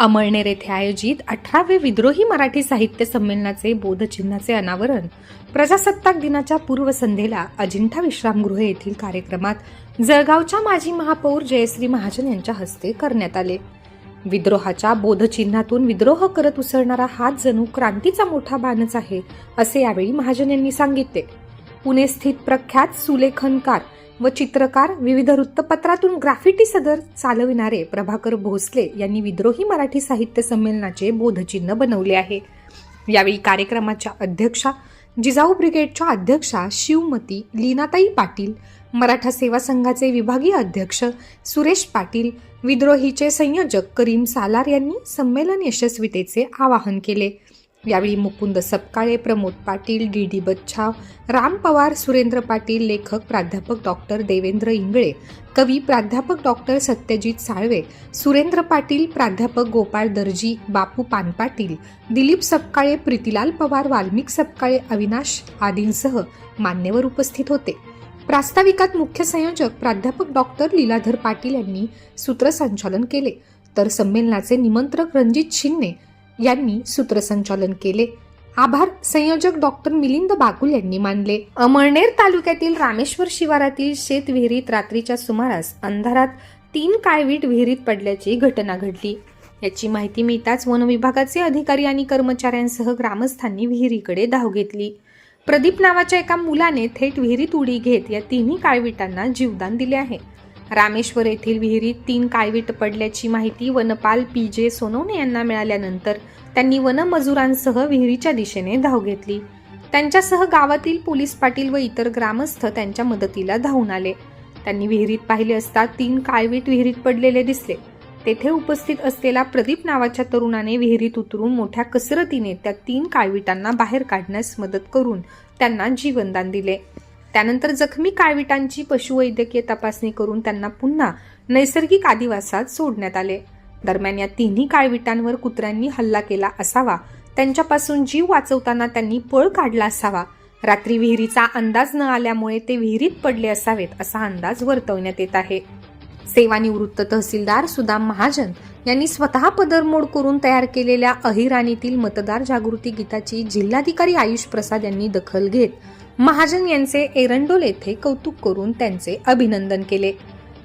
अमळनेर येथे आयोजित अठरावे विद्रोही मराठी साहित्य संमेलनाचे बोधचिन्हाचे अनावरण. प्रजासत्ताक दिनाच्या पूर्वसंध्येला अजिंठा विश्रामगृह येथील कार्यक्रमात जळगावच्या माजी महापौर जयश्री महाजन यांच्या हस्ते करण्यात आले. विद्रोहाच्या बोधचिन्हातून विद्रोह करत उसळणारा हात जणू क्रांतीचा मोठा बाणच आहे असे यावेळी महाजन यांनी सांगितले. पुणे स्थित प्रख्यात सुलेखनकार व चित्रकार विविध वृत्तपत्रातून ग्राफिटी सदर चालविणारे प्रभाकर भोसले यांनी विद्रोही मराठी साहित्य संमेलनाचे बोधचिन्ह बनवले आहे. यावेळी कार्यक्रमाच्या अध्यक्षा जिजाऊ ब्रिगेडच्या अध्यक्षा शिवमती लीनाताई पाटील मराठा सेवा संघाचे विभागीय अध्यक्ष सुरेश पाटील विद्रोहीचे संयोजक करीम सालार यांनी संमेलन यशस्वीतेचे आवाहन केले. यावेळी मुकुंद सपकाळे प्रमोद पाटील डी डी बच्छाव राम पवार सुरेंद्र पाटील लेखक प्राध्यापक डॉक्टर देवेंद्र इंगळे कवी प्राध्यापक डॉक्टर सत्यजित साळवे सुरेंद्र पाटील प्राध्यापक गोपाळ दर्जी बापू पानपाटील दिलीप सपकाळे प्रीतीलाल पवार वाल्मिक सपकाळे अविनाश आदींसह मान्यवर उपस्थित होते. प्रास्ताविकात मुख्य संयोजक प्राध्यापक डॉक्टर लीलाधर पाटील यांनी सूत्रसंचालन केले. तर संमेलनाचे निमंत्रक रणजित शिंदे यांनी सूत्रसंचालन केले. आभार संयोजक डॉक्टर मिलिंद बागुल यांनी मानले. अमळनेर तालुक्यातील रामेश्वर शिवारातील शेत विहिरीत रात्रीच्या सुमारास अंधारात तीन काळवीट विहिरीत पडल्याची घटना घडली. याची माहिती मिळताच वन विभागाचे अधिकारी आणि कर्मचाऱ्यांसह ग्रामस्थांनी विहिरीकडे धाव घेतली. प्रदीप नावाच्या एका मुलाने थेट विहिरीत उडी घेत या तिन्ही काळविटांना जीवदान दिले आहे. रामेश्वर येथील विहिरीत तीन काळवीट पडल्याची माहिती वनपाल पी जे सोनवणे यांना मिळाल्यानंतर त्यांनी वनमजुरांसह विहिरीच्या दिशेने धाव घेतली. त्यांच्यासह गावातील पोलीस पाटील व इतर ग्रामस्थ त्यांच्या मदतीला धावून आले. त्यांनी विहिरीत पाहिले असता तीन काळवीट विहिरीत पडलेले दिसले. तेथे उपस्थित असलेला प्रदीप नावाच्या तरुणाने विहिरीत उतरून मोठ्या कसरतीने त्या तीन काळविटांना बाहेर काढण्यास मदत करून त्यांना जीवनदान दिले. त्यानंतर जखमी काळविटांची पशुवैद्यकीय तपासणी करून त्यांना पुन्हा नैसर्गिक आदिवासात सोडण्यात आले. दरम्यान या तिन्ही काळविटांवर कुत्र्यांनी हल्ला केला असावा. त्यांच्यापासून जीव वाचवताना त्यांनी पळ काढला असावा. रात्री विहिरीचा अंदाज न आल्यामुळे ते विहिरीत पडले असावेत असा अंदाज वर्तवण्यात येत आहे. सेवानिवृत्त तहसीलदार सुदाम महाजन यांनी स्वतः पदरमोड करून तयार केलेल्या अहिराणीतील मतदार जागृती गीताची जिल्हाधिकारी आयुष प्रसाद यांनी दखल घेत महाजन यांचे एरंडोल येथे कौतुक करून त्यांचे अभिनंदन केले.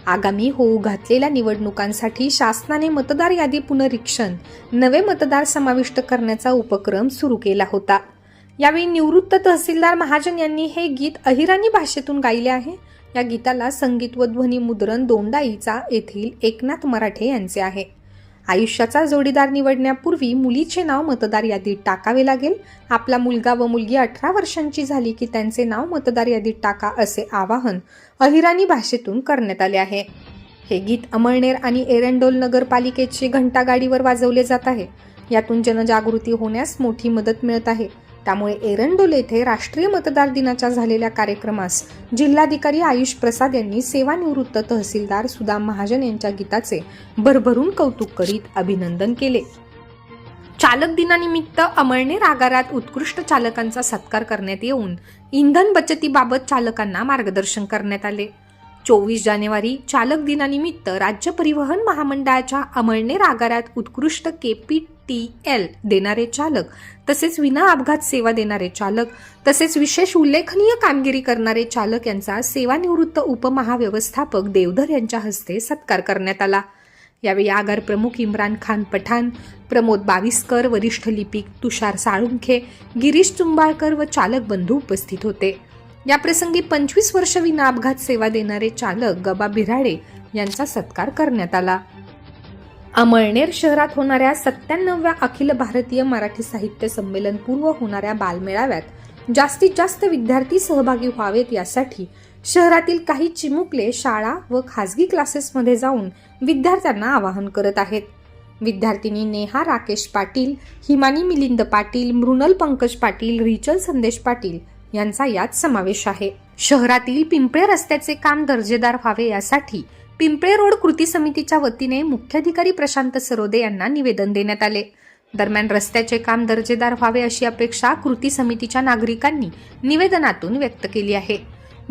आगामी होऊ घातलेल्या निवडणुकांसाठी शासनाने मतदार यादी पुनरीक्षण नवे मतदार समाविष्ट करण्याचा उपक्रम सुरू केला होता. यावेळी निवृत्त तहसीलदार महाजन यांनी हे गीत अहिराणी भाषेतून गायले आहे. या गीताला संगीत व ध्वनी मुद्रण दोंडाईचा येथील एकनाथ मराठे यांचे आहे. आयुष्याचा जोडीदार निवडण्यापूर्वी मुलीचे नाव मतदार यादीत टाकावे लागेल. आपला मुलगा व मुलगी अठरा वर्षांची झाली की त्यांचे नाव मतदार यादीत टाका असे आवाहन अहिराणी भाषेतून करण्यात आले आहे. हे गीत अमळनेर आणि एरंडोल नगरपालिकेचे घंटागाडीवर वाजवले जात आहे. यातून जनजागृती होण्यास मोठी मदत मिळत आहे. त्यामुळे एरंडोल येथे राष्ट्रीय मतदार दिनाच्या झालेल्या कार्यक्रमास जिल्हाधिकारी आयुष प्रसाद यांनी सेवानिवृत्त तहसीलदार सुदाम महाजन यांच्या गीताचे भरभरून कौतुक करीत अभिनंदन केले. चालक दिनानिमित्त अमळनेर आगारात उत्कृष्ट चालकांचा सत्कार करण्यात येऊन इंधन बचतीबाबत चालकांना मार्गदर्शन करण्यात आले. चोवीस जानेवारी चालक दिनानिमित्त राज्य परिवहन महामंडळाच्या अमळनेर आगारात उत्कृष्ट केपी टी एल देणारे चालक तसेच विना अपघात सेवा देणारे चालक तसेच विशेष उल्लेखनीय कामगिरी करणारे चालक यांचा सेवानिवृत्त उपमहाव्यवस्थापक देवधर यांच्या हस्ते सत्कार करण्यात आला. यावेळी आगार प्रमुख इम्रान खान पठाण प्रमोद बाविस्कर वरिष्ठ लिपिक तुषार साळुंखे गिरीश चुंबाळकर व चालक बंधू उपस्थित होते. याप्रसंगी पंचवीस वर्ष विना अपघात सेवा देणारे चालक गबा बिराडे यांचा सत्कार करण्यात आला. अमळनेर शहरात होणाऱ्या सत्त्याण्णव्या अखिल भारतीय मराठी साहित्य संमेलन पूर्व होणाऱ्या बालमेळाव्यात जास्तीत जास्त विद्यार्थी सहभागी व्हावेत यासाठी शहरातील काही चिमुकले शाळा व खासगी क्लासेसमध्ये जाऊन विद्यार्थ्यांना आवाहन करत आहेत. विद्यार्थिनी नेहा राकेश पाटील हिमानी मिलिंद पाटील मृणल पंकज पाटील रिचल संदेश पाटील यांचा यात समावेश आहे. शहरातील पिंपळे रस्त्याचे काम दर्जेदार व्हावे यासाठी पिंपळे रोड कृती समितीच्या वतीने मुख्याधिकारी प्रशांत सरोदे यांना निवेदन देण्यात आले. दरम्यान रस्त्याचे काम दर्जेदार व्हावे अशी अपेक्षा कृती समितीच्या नागरिकांनी निवेदनातून व्यक्त केली आहे.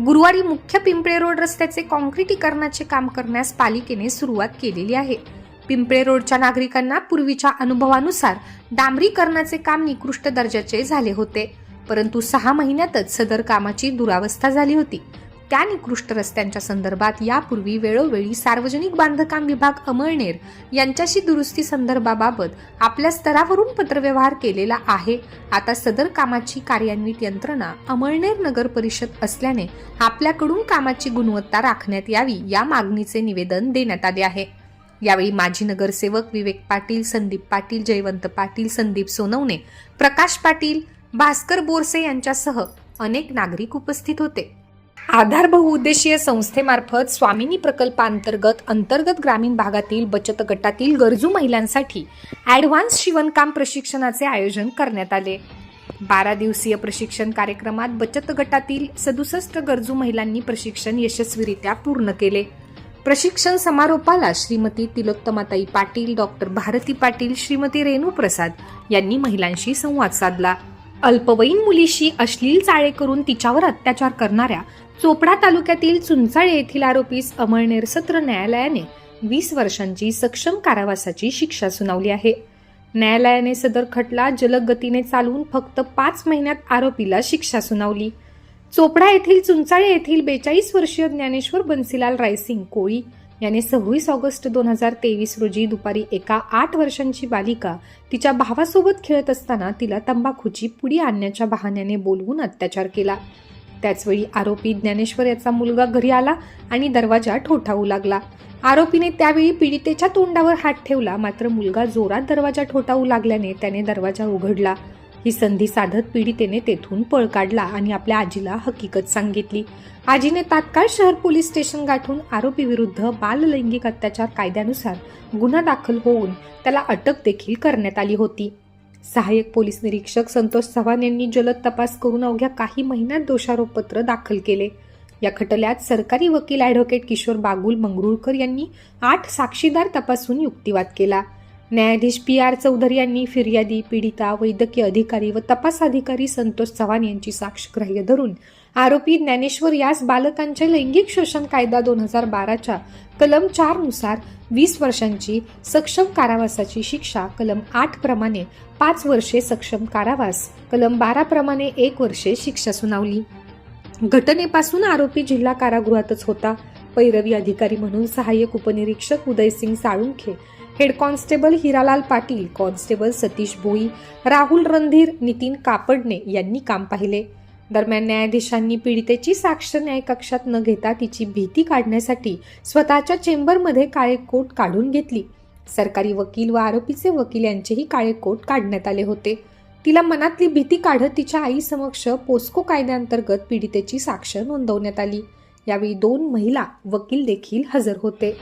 गुरुवारी मुख्य पिंपळे रोड रस्त्याचे कॉन्क्रिटीकरणाचे काम करण्यास पालिकेने सुरुवात केलेली आहे. पिंपळे रोडच्या नागरिकांना पूर्वीच्या अनुभवानुसार डांबरीकरणाचे काम निकृष्ट दर्जाचे झाले होते. परंतु सहा महिन्यातच सदर कामाची दुरावस्था झाली होती. त्या निकृष्ट रस्त्यांच्या संदर्भात यापूर्वी वेळोवेळी सार्वजनिक बांधकाम विभाग अमळनेर यांच्याशी दुरुस्ती संदर्भाबाबत आपल्या स्तरावरून पत्रव्यवहार केलेला आहे. आता सदर कामाची कार्यान्वित यंत्रणा अमळनेर नगर परिषद असल्याने आपल्याकडून कामाची गुणवत्ता राखण्यात यावी या मागणीचे निवेदन देण्यात आले आहे. यावेळी माजी नगरसेवक विवेक पाटील संदीप पाटील जयवंत पाटील संदीप सोनवणे प्रकाश पाटील भास्कर बोरसे यांच्यासह अनेक नागरिक उपस्थित होते. आधार बहुउद्देशीय संस्थेमार्फत स्वामिनी प्रकल्पांतर्गत अंतर्गत ग्रामीण भागातील बचत गटातील गरजू महिलांसाठी ॲडव्हान्स शिवणकाम प्रशिक्षणाचे आयोजन करण्यात आले. बारा दिवसीय प्रशिक्षण कार्यक्रमात बचत गटातील सदुसष्ट गरजू महिलांनी प्रशिक्षण यशस्वीरित्या पूर्ण केले. प्रशिक्षण समारोपाला श्रीमती तिलोत्तमाताई पाटील डॉक्टर भारती पाटील श्रीमती रेणू प्रसाद यांनी महिलांशी संवाद साधला. अल्पवयीन मुलीशी अश्लील चाळे करून तिच्यावर अत्याचार करणाऱ्या चोपडा तालुक्यातील चुंचाळे येथील आरोपीस अमळनेर सत्र न्यायालयाने वीस वर्षांची सक्षम कारावासाची शिक्षा सुनावली आहे. न्यायालयाने सदर खटला जलद गतीने चालवून फक्त पाच महिन्यात आरोपीला शिक्षा सुनावली. चोपडा येथील चुंचाळे येथील बेचाळीस वर्षीय ज्ञानेश्वर बन्सीलाल रायसिंग कोळी याने सव्वीस ऑगस्ट दोन हजार तेवीस रोजी दुपारी एका आठ वर्षांची बालिका तिच्या भावासोबत खेळत असताना तिला तंबाखूची पुडी आणण्याच्या बहाण्याने बोलवून अत्याचार केला. त्याचवेळी आरोपी ज्ञानेश्वर याचा मुलगा घरी आला आणि दरवाजा ठोठावू लागला. आरोपीने त्यावेळी पीडितेच्या तोंडावर हात ठेवला मात्र मुलगा जोरात दरवाजा ठोठावू लागल्याने त्याने दरवाजा उघडला. ही संधी साधत पीडितेने तेथून पळ काढला आणि आपल्या आजीला हकीकत सांगितली. आजीने तात्काळ शहर पोलीस स्टेशन गाठून आरोपी विरुद्ध अत्याचार कायद्यानुसार गुन्हा दाखल होऊन त्याला अटक देखील करण्यात आली होती. सहाय्यक पोलीस निरीक्षक संतोष चव्हाण यांनी जलद तपास करून अवघ्या काही महिन्यात दोषारोपपत्र दाखल केले. या खटल्यात सरकारी वकील ॲडव्होकेट किशोर बागुल मंगरुळकर यांनी आठ साक्षीदार तपासून युक्तिवाद केला. न्यायाधीश पी आर चौधरी यांनी फिर्यादी पीडिता वैद्यकीय अधिकारी व तपास अधिकारी संतोष चव्हाण यांची साक्ष ग्राह्य धरून आरोपी ज्ञानेश्वर यास बालकांच्या लैंगिक शोषण कायदा दोन हजार बाराच्या कलम चारनुसार वीस वर्षांची सक्षम कारावासाची शिक्षा कलम आठ प्रमाणे पाच वर्षे सक्षम कारावास कलम बारा प्रमाणे एक वर्षे शिक्षा सुनावली. घटनेपासून आरोपी जिल्हा कारागृहातच होता. पैरवी अधिकारी म्हणून सहाय्यक उपनिरीक्षक Udaysing Salunkhe head constable Hiralal Patil constable Satish Bhoi Rahul Randhir Nitin Kapadne यांनी काम पाहिले. दरम्यान न्यायाधीशांनी पीडितेची साक्ष न्याय कक्षात न घेता तिची भीती काढण्यासाठी स्वतःच्या चेंबरमध्ये काळे कोट काढून घेतली. सरकारी वकील व आरोपीचे वकील यांचेही काळे कोट काढण्यात आले होते. तिला मनातली भीती काढत तिच्या आईसमक्ष पोस्को कायद्याअंतर्गत पीडितेची साक्ष नोंदवण्यात आली. यावेळी दोन महिला वकील देखील हजर होते.